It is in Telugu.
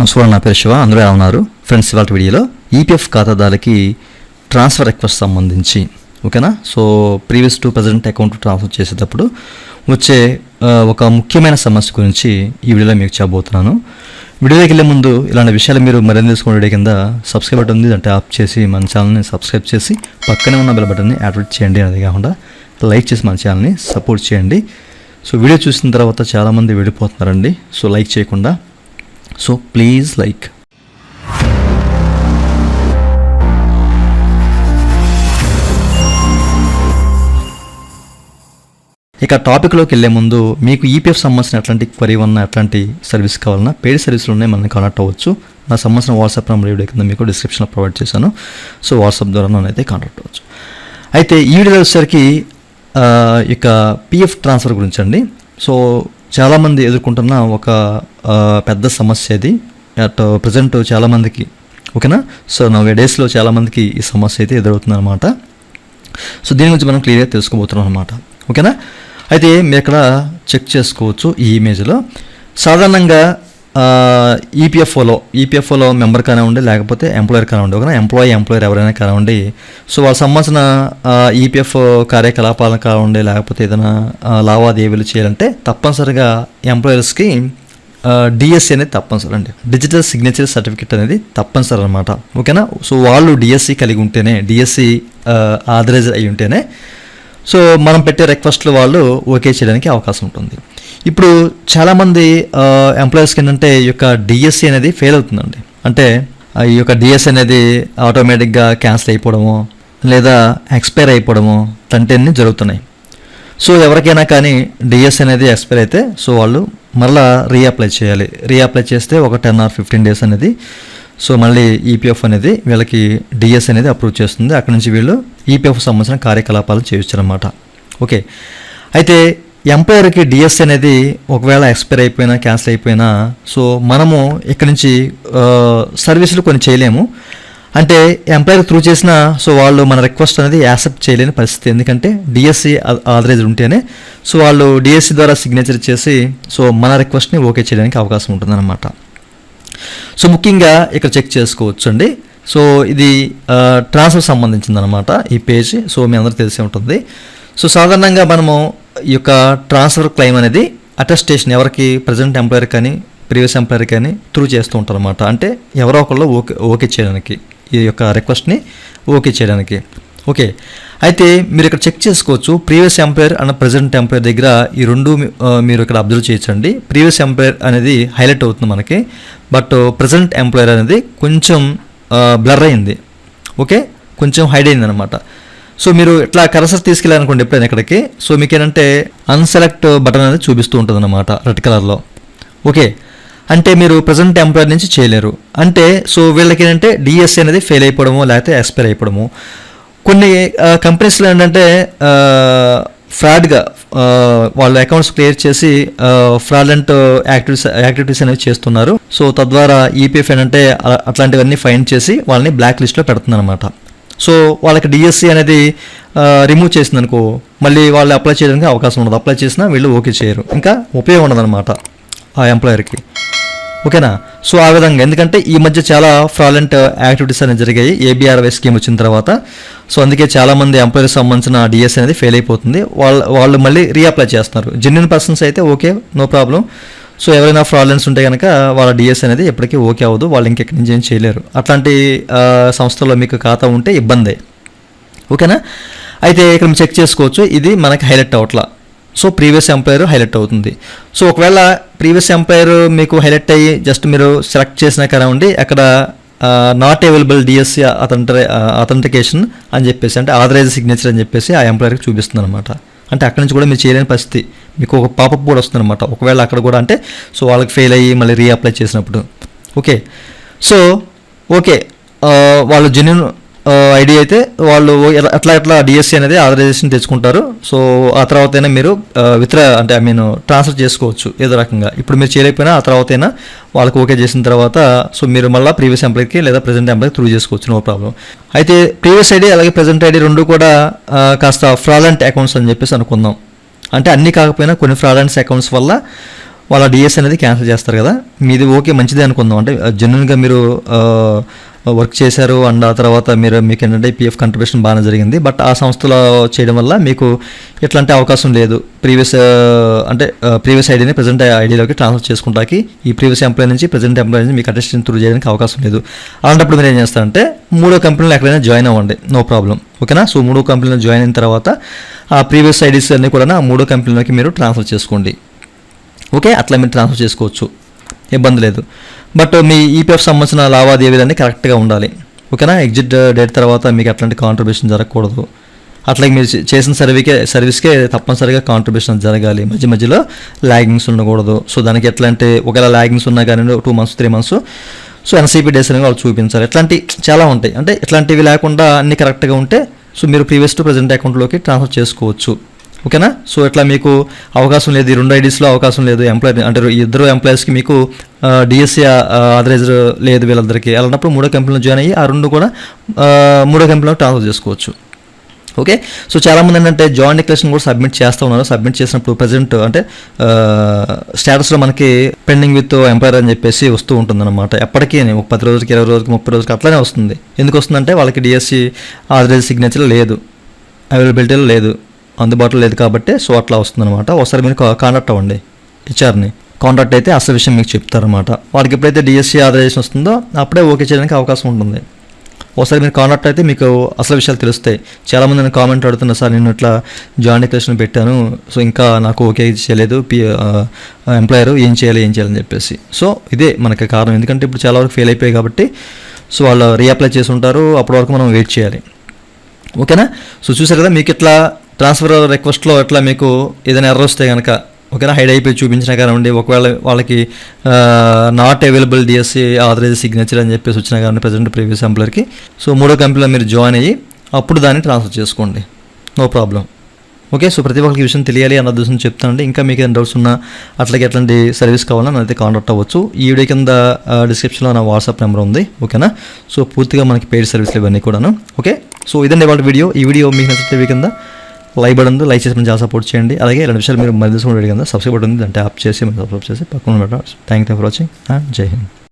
నమస్కారం నా పేరు శివ అందరూ ఎలా ఉన్నారు? ఫ్రెండ్స్ ఇవాళ వీడియోలో ఈపీఎఫ్ ఖాతాదారులకి ట్రాన్స్ఫర్ రిక్వెస్ట్ సంబంధించి ఓకేనా? So previous to present account transfer చేసేటప్పుడు వచ్చే ఒక ముఖ్యమైన సమస్య గురించి ఈ వీడియోలో మీకు చెప్పబోతున్నాను. వీడియోలోకి వెళ్ళే ముందు ఇలాంటి విషయాలు మీరు మరింత తెలుసుకునే కింద సబ్స్క్రైబ్ బటన్ ఉంది. అంటే ఆప్ చేసి మన ఛానల్ని సబ్స్క్రైబ్ చేసి పక్కనే ఉన్న బెల్ బటన్ని యాక్టివేట్ చేయండి. అనేది కాకుండా లైక్ చేసి మన ఛానల్ని సపోర్ట్ చేయండి. సో వీడియో చూసిన తర్వాత చాలామంది వెళ్ళిపోతున్నారండి సో లైక్ చేయకుండా సో ప్లీజ్ లైక్. ఇక టాపిక్లోకి వెళ్ళే ముందు మీకు ఈపీఎఫ్ సంబంధించిన ఎట్లాంటి క్వరీ ఉన్న ఎట్లాంటి సర్వీస్ కావాలన్నా పెయిడ్ సర్వీసులు ఉన్నాయి మనల్ని కాంటాక్ట్ అవ్వచ్చు. నా సంబంధించిన వాట్సాప్ నెంబర్ వీడియో కింద మీకు డిస్క్రిప్షన్లో ప్రొవైడ్ చేశాను. సో వాట్సాప్ ద్వారా నన్ను అయితే కాంటాక్ట్ అవ్వచ్చు. అయితే ఈ వీడియో వచ్చేసరికి ఇక పిఎఫ్ ట్రాన్స్ఫర్ గురించి అండి. సో చాలామంది ఎదుర్కొంటున్న ఒక పెద్ద సమస్య ఇది. అట్ ప్రజెంట్ చాలామందికి ఓకేనా? సో నవ్వే డేస్లో చాలామందికి ఈ సమస్య అయితే ఎదురవుతుంది అనమాట సో దీని గురించి మనం క్లియర్గా తెలుసుకోబోతున్నాం అనమాట ఓకేనా? అయితే మీరు ఇక్కడ చెక్ చేసుకోవచ్చు ఈ ఇమేజ్లో. సాధారణంగా ఈపీఎఫ్ఓలో ఈపీఎఫ్ఓలో మెంబర్ కానివ్వండి లేకపోతే ఎంప్లాయర్ కానివ్వండి ఒక ఎంప్లాయీ ఎంప్లాయర్ ఎవరైనా కానివ్వండి సో వాళ్ళకి సంబంధించిన ఈపీఎఫ్ కార్యకలాపాలు కానివ్వండి లేకపోతే ఏదైనా లావాదేవీలు చేయాలంటే తప్పనిసరిగా ఎంప్లాయర్స్కి డిఎస్సి అనేది తప్పనిసరి అండి డిజిటల్ సిగ్నేచర్ సర్టిఫికేట్ అనేది తప్పనిసరి అనమాట ఓకేనా? సో వాళ్ళు డిఎస్సి కలిగి ఉంటేనే డిఎస్సి ఆథరైజ్ అయి ఉంటేనే సో మనం పెట్టే రిక్వెస్ట్లు వాళ్ళు ఓకే చేయడానికి అవకాశం ఉంటుంది. ఇప్పుడు చాలామంది ఎంప్లాయీస్కి ఏంటంటే ఈ యొక్క డిఎస్సి అనేది ఫెయిల్ అవుతుందండి. అంటే ఈ యొక్క డిఎస్సి అనేది ఆటోమేటిక్గా క్యాన్సిల్ అయిపోవడము లేదా ఎక్స్పైర్ అయిపోవడము తంటేన్ని జరుగుతున్నాయి. సో ఎవరికైనా కానీ డిఎస్ అనేది ఎక్స్పైర్ అయితే సో వాళ్ళు మరలా రీఅప్లై చేయాలి. రీఅప్లై చేస్తే ఒక టెన్ ఆర్ ఫిఫ్టీన్ డేస్ అనేది సో మళ్ళీ ఈపీఎఫ్ అనేది వీళ్ళకి డిఎస్ అనేది అప్రూవ్ చేస్తుంది. అక్కడ నుంచి వీళ్ళు ఈపీఎఫ్ సంబంధించిన కార్యకలాపాలు చేయొచ్చు అనమాట ఓకే. అయితే ఎంపైర్కి డిఎస్ అనేది ఒకవేళ ఎక్స్పైర్ అయిపోయినా క్యాన్సిల్ అయిపోయినా సో మనము ఇక్కడి నుంచి సర్వీసులు కొన్ని చేయలేము. అంటే ఎంప్లాయర్ త్రూ చేసిన సో వాళ్ళు మన రిక్వెస్ట్ అనేది యాక్సెప్ట్ చేయలేని పరిస్థితి. ఎందుకంటే డిఎస్సి ఆథరైజ్డ్ ఉంటేనే సో వాళ్ళు డిఎస్సి ద్వారా సిగ్నేచర్ చేసి సో మన రిక్వెస్ట్ని ఓకే చేయడానికి అవకాశం ఉంటుందన్నమాట. సో ముఖ్యంగా ఇక్కడ చెక్ చేసుకోవచ్చు అండి సో ఇది ట్రాన్స్ఫర్ సంబంధించిందనమాట ఈ పేజ్ సో మీ అందరికీ తెలిసే ఉంటుంది. సో సాధారణంగా మనము ఈ యొక్క ట్రాన్స్ఫర్ క్లెయిమ్ అనేది అటెస్టేషన్ ఎవరికి ప్రజెంట్ ఎంప్లాయర్ కానీ ప్రీవియస్ ఎంప్లాయర్ కానీ త్రూ చేస్తూ ఉంటారు అనమాట అంటే ఎవరో ఒకళ్ళు ఓకే ఓకే చేయడానికి ఈ యొక్క రిక్వెస్ట్ని ఓకే చేయడానికి. ఓకే. అయితే మీరు ఇక్కడ చెక్ చేసుకోవచ్చు previous employer and present employer దగ్గర ఈ రెండు మీరు ఇక్కడ అబ్జర్వ్ చేయొచ్చండి. ప్రీవియస్ ఎంప్లాయర్ అనేది హైలైట్ అవుతుంది మనకి బట్ ప్రజెంట్ ఎంప్లాయర్ అనేది కొంచెం బ్లర్ అయింది. ఓకే? కొంచెం హైడ్ అయింది అనమాట సో మీరు ఇట్లా కరసర్ తీసుకెళ్ళాలనుకోండి ఎప్పుడైనా ఇక్కడికి సో మీకు ఏంటంటే అన్సెలెక్ట్ బటన్ అనేది చూపిస్తూ ఉంటుంది అనమాట రెడ్ కలర్లో. ఓకే. అంటే మీరు ప్రజెంట్ ఎంప్లాయర్ నుంచి చేయలేరు. అంటే సో వీళ్ళకి ఏంటంటే డిఎస్సి అనేది ఫెయిల్ అయిపోవడము లేకపోతే ఎక్స్పైర్ అయిపోవడము. కొన్ని కంపెనీస్లో ఏంటంటే ఫ్రాడ్గా వాళ్ళ అకౌంట్స్ క్లియర్ చేసి ఫ్రాడ్లెంట్ యాక్టివిటీస్ యాక్టివిటీస్ అనేవి చేస్తున్నారు. సో తద్వారా ఈపీఎఫ్ ఏంటంటే అట్లాంటివన్నీ ఫైన్ చేసి వాళ్ళని బ్లాక్ లిస్ట్లో పెడుతుందన్నమాట. సో వాళ్ళకి డిఎస్సి అనేది రిమూవ్ చేసింది అనుకో మళ్ళీ వాళ్ళు అప్లై చేయడానికి అవకాశం ఉండదు. అప్లై చేసినా వీళ్ళు ఓకే చేయరు. ఇంకా ఉపయోగం ఉండదన్నమాట ఆ ఎంప్లాయర్కి ఓకేనా? సో ఆ విధంగా. ఎందుకంటే ఈ మధ్య చాలా ఫ్రాలెంట్ యాక్టివిటీస్ అనేవి జరిగాయి. ఏబిఆర్వై స్కీమ్ వచ్చిన తర్వాత. సో అందుకే చాలామంది మంది సంబంధించిన డిఎస్ అనేది ఫెయిల్ అయిపోతుంది. వాళ్ళు వాళ్ళు మళ్ళీ రీఅప్లై చేస్తున్నారు. జెన్యున్ పర్సన్స్ అయితే ఓకే నో ప్రాబ్లం సో ఎవరైనా ఫ్రాలెన్స్ ఉంటే కనుక వాళ్ళ డిఎస్ అనేది ఎప్పటికీ ఓకే అవ్వదు వాళ్ళు ఇంకెక్కడి నుంచి ఏం చేయలేరు. అట్లాంటి సంస్థలో మీకు ఖాతా ఉంటే ఇబ్బందే. ఓకేనా? అయితే ఇక్కడ చెక్ చేసుకోవచ్చు ఇది మనకి హైలైట్ అవట్లా సో ప్రీవియస్ ఎంప్లాయర్ హైలైట్ అవుతుంది. సో ఒకవేళ ప్రీవియస్ ఎంప్లాయర్ మీకు హైలైట్ అయ్యి జస్ట్ మీరు సెలెక్ట్ చేసినా కానివ్వండి అక్కడ నాట్ అవైలబుల్ డిఎస్సి అథెంటి అథెంటికేషన్ అని చెప్పేసి అంటే ఆథరైజ్ సిగ్నేచర్ అని చెప్పేసి ఆ ఎంప్లాయర్కి చూపిస్తుంది అనమాట అంటే అక్కడి నుంచి కూడా మీరు చేయలేని పరిస్థితి. మీకు ఒక పాపప్ కూడా వస్తుంది అనమాట ఒకవేళ అక్కడ కూడా అంటే సో వాళ్ళకి ఫెయిల్ అయ్యి మళ్ళీ రీఅప్లై చేసినప్పుడు. ఓకే సో ఓకే వాళ్ళు జెన్యున్ ఐడి అయితే వాళ్ళు అట్లా అట్లా ఎట్లా డిఎస్సి అనేది ఆథరైజేషన్ తెచ్చుకుంటారు. సో ఆ తర్వాత అయినా మీరు విత్ర అంటే ఐ మీన్ ట్రాన్స్ఫర్ చేసుకోవచ్చు ఏదో రకంగా. ఇప్పుడు మీరు చేయలేకపోయినా ఆ తర్వాత అయినా వాళ్ళకి ఓకే చేసిన తర్వాత సో మీరు మళ్ళీ ప్రీవియస్ ఎంప్లాయ్కి లేదా ప్రజెంట్ ఎంప్లాయ్కి త్రూ చేసుకోవచ్చు నో ప్రాబ్లం. అయితే ప్రీవియస్ ఐడి అలాగే ప్రజెంట్ ఐడి రెండు కూడా కాస్త ఫ్రాలెంట్ అకౌంట్స్ అని చెప్పేసి అనుకుందాం. అంటే అన్ని కాకపోయినా కొన్ని ఫ్రాడెంట్స్ అకౌంట్స్ వల్ల వాళ్ళ డిఎస్ అనేది క్యాన్సిల్ చేస్తారు కదా. మీది ఓకే మంచిదే అనుకుందాం. అంటే జెన్యున్గా మీరు వర్క్ చేశారు అండ్ ఆ తర్వాత మీరు మీకు ఏంటంటే పిఎఫ్ కంట్రిబ్యూషన్ బాగానే జరిగింది. బట్ ఆ సంస్థలో చేయడం వల్ల మీకు ఎట్లాంటి అవకాశం లేదు. ప్రీవియస్ అంటే ప్రీవియస్ ఐడిని ప్రజెంట్ ఐడిలోకి ట్రాన్స్ఫర్ చేసుకుంటాకి ఈ ప్రీవియస్ ఎంప్లాయీ నుంచి ప్రజెంట్ ఎంప్లాయీ నుంచి మీకు అటెస్టెంట్ త్రూ చేయడానికి అవకాశం లేదు. అలాంటప్పుడు మీరు ఏం చేస్తారంటే మూడో కంపెనీలో ఎక్కడైనా జాయిన్ అవ్వండి. నో ప్రాబ్లం ఓకేనా సో మూడో కంపెనీలో జాయిన్ అయిన తర్వాత ఆ ప్రీవియస్ ఐడీస్ అన్ని కూడా ఆ మూడో కంపెనీలోకి మీరు ట్రాన్స్ఫర్ చేసుకోండి. ఓకే అట్లా మీరు ట్రాన్స్ఫర్ చేసుకోవచ్చు. ఇబ్బంది లేదు. బట్ మీ ఈపీఎఫ్ సంబంధించిన లావాదేవీలన్నీ కరెక్ట్గా ఉండాలి. ఓకేనా ఎగ్జిట్ డేట్ తర్వాత మీకు అట్లాంటి కాంట్రిబ్యూషన్ జరగకూడదు. అట్లాగే మీరు చేసిన సర్వీకే సర్వీస్కే తప్పనిసరిగా కాంట్రిబ్యూషన్ జరగాలి. మధ్య మధ్యలో ల్యాగింగ్స్ ఉండకూడదు. సో దానికి ఎట్లాంటి ఒకవేళ ల్యాగింగ్స్ ఉన్నా కానీ two months three months so NCP days అనేవి వాళ్ళు చూపించాలి ఇట్లాంటి చాలా ఉంటాయి. అంటే ఇట్లాంటివి లేకుండా అన్ని కరెక్ట్గా ఉంటే సో మీరు ప్రీవియస్ టు ప్రజెంట్ అకౌంట్లోకి ట్రాన్స్ఫర్ చేసుకోవచ్చు. ఓకేనా? సో ఇట్లా మీకు అవకాశం లేదు ఈ రెండు ఐడీస్లో అవకాశం లేదు ఎంప్లాయ్ అంటే ఇద్దరు ఎంప్లాయీస్కి మీకు డిఎస్సి ఆథరైజర్ లేదు వీళ్ళందరికీ. అలాంటప్పుడు మూడో కంపెనీలో జాయిన్ అయ్యి ఆ రెండు కూడా మూడో కంపెనీలో ట్రాన్స్ఫర్ చేసుకోవచ్చు. ఓకే? సో చాలామంది ఏంటంటే జాయిన్ డిక్లరేషన్ కూడా సబ్మిట్ చేస్తూ ఉన్నారు. సబ్మిట్ చేసినప్పుడు ప్రజెంట్ అంటే స్టేటస్లో మనకి పెండింగ్ విత్ ఎంపైర్ అని చెప్పేసి వస్తూ ఉంటుందన్నమాట. ఎప్పటికీ ఒక పది రోజులకి ఇరవై రోజులకి ముప్పై రోజులకి అట్లానే వస్తుంది. ఎందుకు వస్తుందంటే వాళ్ళకి డిఎస్సి ఆథరైజ్ సిగ్నేచర్ లేదు. అవైలబిలిటీలో లేదు. అందుబాటులో లేదు కాబట్టి సో అట్లా వస్తుందన్నమాట. ఒకసారి మీరు కాంటాక్ట్ అవ్వండి హెచ్ఆర్ని. కాంటాక్ట్ అయితే అసలు విషయం మీకు చెప్తారన్నమాట. వాళ్ళకి ఎప్పుడైతే డిఎస్సి ఆథరైజేషన్ వస్తుందో అప్పుడే ఓకే చేయడానికి అవకాశం ఉంటుంది. ఒకసారి మీరు కాంటాక్ట్ అయితే మీకు అసలు విషయాలు తెలుస్తాయి. చాలామంది నేను కామెంట్ అడుగుతున్నారు సార్ నేను ఇట్లా జాయిన్ డిక్లరేషన్ పెట్టాను. సో ఇంకా నాకు ఓకే చేయలేదు. పి ఎంప్లాయర్ ఏం చేయాలి ఏం చేయాలని చెప్పేసి. సో ఇదే మనకి కారణం. ఎందుకంటే ఇప్పుడు చాలా వరకు ఫెయిల్ అయిపోయాయి కాబట్టి సో వాళ్ళు రీఅప్లై చేసి ఉంటారు. అప్పటి వరకు మనం వెయిట్ చేయాలి. ఓకేనా? సో చూసారు కదా మీకు ఇట్లా ట్రాన్స్ఫర్ రిక్వెస్ట్లో ఎట్లా మీకు ఏదైనా ఎర్ర వస్తే కనుక ఓకేనా హైడ్ అయిపోయి చూపించినా కానివ్వండి ఒకవేళ వాళ్ళకి not available DSC authorize signature అని చెప్పేసి వచ్చినా కానీ ప్రజెంట్ ప్రీవియస్ ఎంప్లాయర్కి సో మూడో కంపెనీలో మీరు జాయిన్ అయ్యి అప్పుడు దాన్ని ట్రాన్స్ఫర్ చేసుకోండి. నో ప్రాబ్లం ఓకే సో ప్రతి ఒక్కరికి ఈ విషయం తెలియాలి అన్న ఉద్దేశం చెప్తానండి. ఇంకా మీకు ఏమైనా డౌట్స్ ఉన్నా అట్లాగే ఎట్లాంటి సర్వీస్ కావాలన్నా నన్ను కాంటాక్ట్ అవ్వచ్చు. ఈ వీడియో కింద డిస్క్రిప్షన్లో నా వాట్సాప్ నెంబర్ ఉంది. ఓకేనా సో పూర్తిగా మనకి పెయిడ్ సర్వీస్లు ఇవన్నీ కూడాను. ఓకే సో ఇదండి వాళ్ళ వీడియో ఈ వీడియో మీకు నచ్చితే కింద లైక్ బటన్ ఉంది లైక్ చేసి మనం చాలా సపోర్ట్ చేయండి. అలాగే ఇలాంటి విషయాలు మీరు మధ్య వీడియో కదా సబ్స్క్రైబ్ బటన్ ఉంది అంటే యాప్ చేసి మనం సబ్స్క్రైబ్ చేసి పక్కన పెట్టాలి thank you for watching and జై హింద్